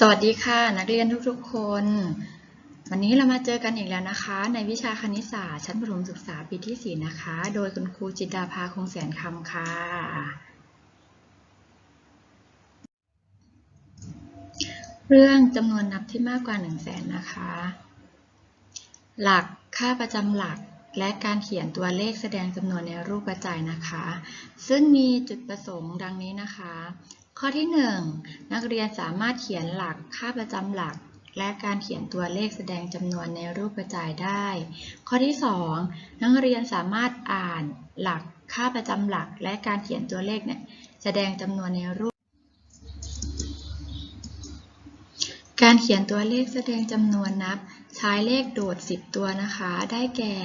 สวัสดีค่ะ นักเรียนทุกๆคน วันนี้เรามาเจอกันอีกแล้วนะคะ ในวิชาคณิตศาสตร์ชั้นประถมศึกษาปีที่ 4 นะคะ โดยคุณครูจิตดาภาคงแสนคำค่ะ เรื่องจำนวนนับที่มากกว่า 1 0 0 0 0แสนนะคะ หลักค่าประจำหลักและการเขียนตัวเลขแสดงจำนวนในรูปกระจายนะคะ ซึ่งมีจุดประสงค์ดังนี้นะคะ ข้อที่ 1 นักเรียนสามารถเขียนหลักค่าประจำหลัก และการเขียนตัวเลขแสดงจำนวนในรูปกระจายได้ ข้อที่ 2 นักเรียนสามารถอ่านหลักค่าประจำหลัก และการเขียนตัวเลขเนี่ยแสดงจำนวนในรูป การเขียนตัวเลขแสดงจำนวนนับ ใช้เลขโดด 10 ตัวนะคะ ได้แก่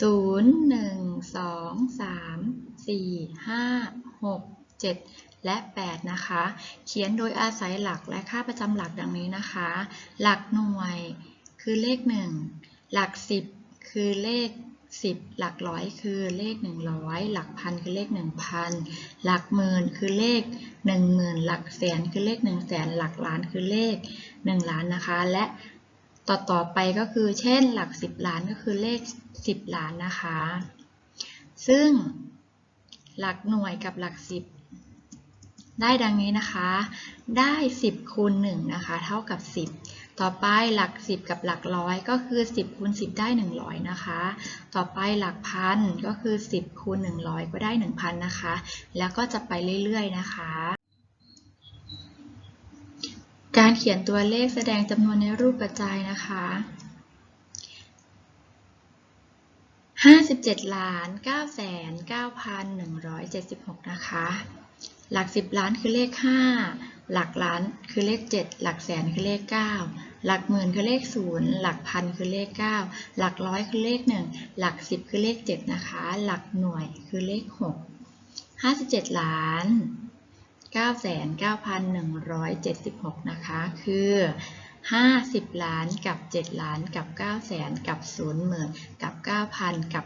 0 1 2 3 4 5 6 7 และ 8 นะคะ เขียนโดยอาศัยหลักและค่าประจำหลักดังนี้นะคะ หลักหน่วยคือเลข 1 หลัก 10 คือเลข 10 หลักร้อยคือเลข 100 หลักพันคือเลข 1,000 หลักหมื่นคือเลข 10,000 หลักแสนคือเลข 1 0 0 0 0แสนหลักล้านคือเลข 1 ล้านนะคะ และต่อต่อไปก็คือเช่นหลัก 10 ล้านก็คือเลข 10 ล้านนะคะ ซึ่งหลักหน่วยกับหลัก 10 ได้ดังนี้นะคะ ได้ 10คูณ1นะคะ เท่ากับ 10 ต่อไปหลัก 10 กับหลักร้อยก็คือ 10คูณ10 ได้ 100 นะคะ ต่อไปหลักพันก็คือ 10คูณ100 ก็ได้ 1,000 นะคะ แล้วก็จะไปเรื่อยๆ นะคะการเขียนตัวเลขแสดงจำนวนในรูปกระจายนะคะ 57ล้าน9แสน9,176 นะคะ หลัก 10 ล้านคือเลข 5 หลักล้านคือเลข 7 หลักแสนคือเลข 9 หลักหมื่นคือเลข 0 หลักพันคือเลข 9 หลักร้อยคือเลข 1 หลัก 10 คือเลข 7 นะคะ หลักหน่วยคือเลข 6 57 ล้าน 99,176 นะคะ คือ 50 ล้านกับ 7 ล้านกับ 9 แสนกับ 0 หมื่นกับ 9,000 กับ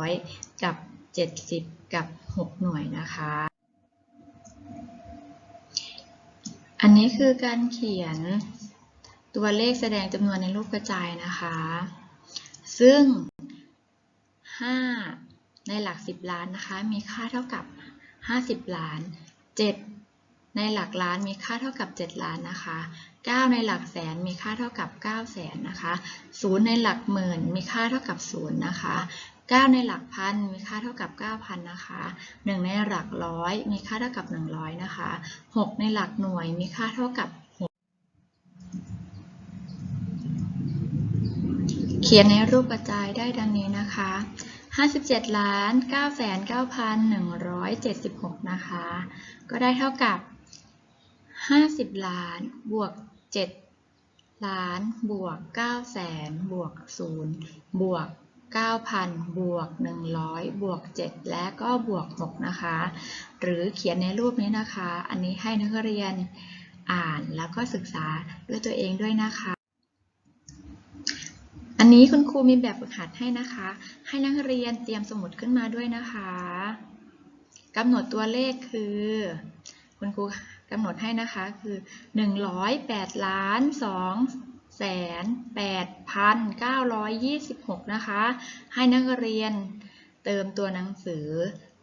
100 กับ 70 กับ 6 หน่วยนะคะ อันนี้คือการเขียนตัวเลขแสดงจำนวนในรูปกระจายนะคะ ซึ่ง 5 ในหลัก 10 ล้านนะคะ มีค่าเท่ากับ 50 ล้าน 7 ในหลักล้านมีค่าเท่ากับ 7 ล้านนะคะ 9 ในหลักแสนมีค่าเท่ากับ 9 แสนนะคะ 0 ในหลักหมื่นมีค่าเท่ากับ 0 นะคะ 9 ในหลักพันมีค่าเท่ากับ 9,000 นะคะ 1 ในหลักร้อยมีค่าเท่ากับ 100 นะคะ 6 ในหลักหน่วยมีค่าเท่ากับ 6 เขียนในรูปกระจายได้ดังนี้นะคะ 57ล้าน9แสน9,176 นะคะ ก็ได้เท่ากับ 50 ล้านบวก 7 ล้านบวก9แสนบวก0บวก 9,000 บวก 100 บวก 7 และก็บวก 6 นะคะ หรือเขียนในรูปนี้นะคะ อันนี้ให้นักเรียนอ่านแล้วก็ศึกษาด้วยตัวเองด้วยนะคะ อันนี้คุณครูมีแบบฝึกหัดให้นะคะ ให้นักเรียนเตรียมสมุดขึ้นมาด้วยนะคะกำหนดตัวเลขคือ คุณครูกำหนดให้นะคะคือ 108ล้าน2 แสน8พัน926นะคะ ให้นักเรียนเติมตัวหนังสือ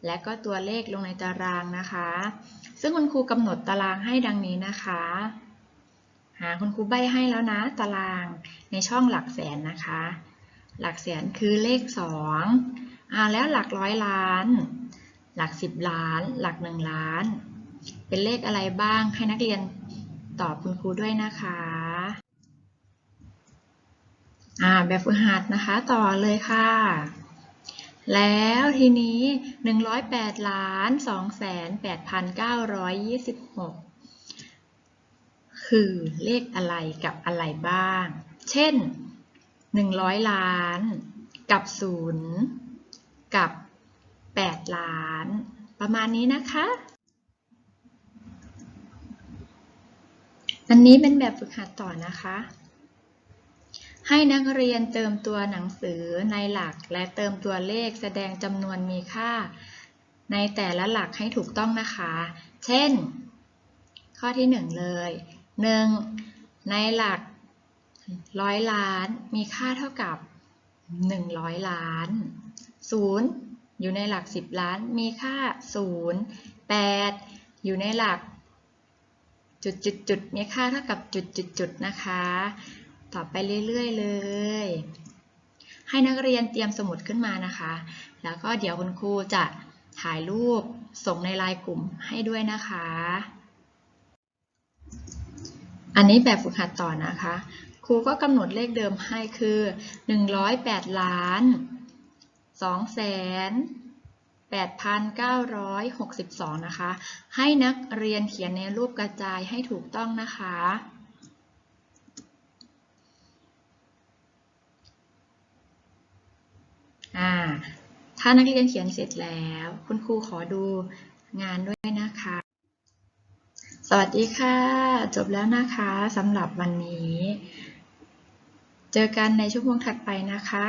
และก็ตัวเลขลงในตารางนะคะ ซึ่งคุณครูกำหนดตารางให้ดังนี้นะคะหาคุณครูใบให้แล้วนะตารางในช่องหลักแสนนะคะ หลักแสนคือเลข2อ่าแล้วหลักร้อยล้าน หลัก 10 ล้าน หลัก 1 ล้าน เป็นเลขอะไรบ้างให้นักเรียนตอบคุณครูด้วยนะคะ อ่าแบบฝึกหัดนะคะต่อเลยค่ะ แล้วทีนี้ 108ล้าน2แสน8,926 คือเลขอะไรกับอะไรบ้าง เช่น 100 ล้าน กับ 0 กับ 8 ล้าน ประมาณนี้นะคะอันนี้เป็นแบบฝึกหัดต่อนะคะ ให้นักเรียนเติมตัวหนังสือในหลักและเติมตัวเลขแสดงจำนวนมีค่า ในแต่ละหลักให้ถูกต้องนะคะ เช่น ข้อที่ 1 เลย 1 ในหลักร้อยล้านมีค่าเท่ากับ 100 ล้าน 0 อยู่ในหลัก 10 ล้านมีค่า 0 8 อยู่ในหลักจุดจุดจุดมีค่าเท่ากับจุดจุดจุดนะคะ ต่อไปเรื่อยๆเลย ให้นักเรียนเตรียมสมุดขึ้นมานะคะ แล้วก็เดี๋ยวคุณครูจะถ่ายรูปส่งในไลน์กลุ่มให้ด้วยนะคะ อันนี้แบบฝึกหัดต่อนะคะ ครูก็กำหนดเลขเดิมให้คือ 108 ล้าน2แสน8,962 นะคะ ให้นักเรียนเขียนในรูปกระจายให้ถูกต้องนะคะ อ่า ถ้านักเรียนเขียนเสร็จแล้ว คุณครูขอดูงานด้วยนะคะ สวัสดีค่ะ จบแล้วนะคะสำหรับวันนี้ เจอกันในชั่วโมงถัดไปนะคะ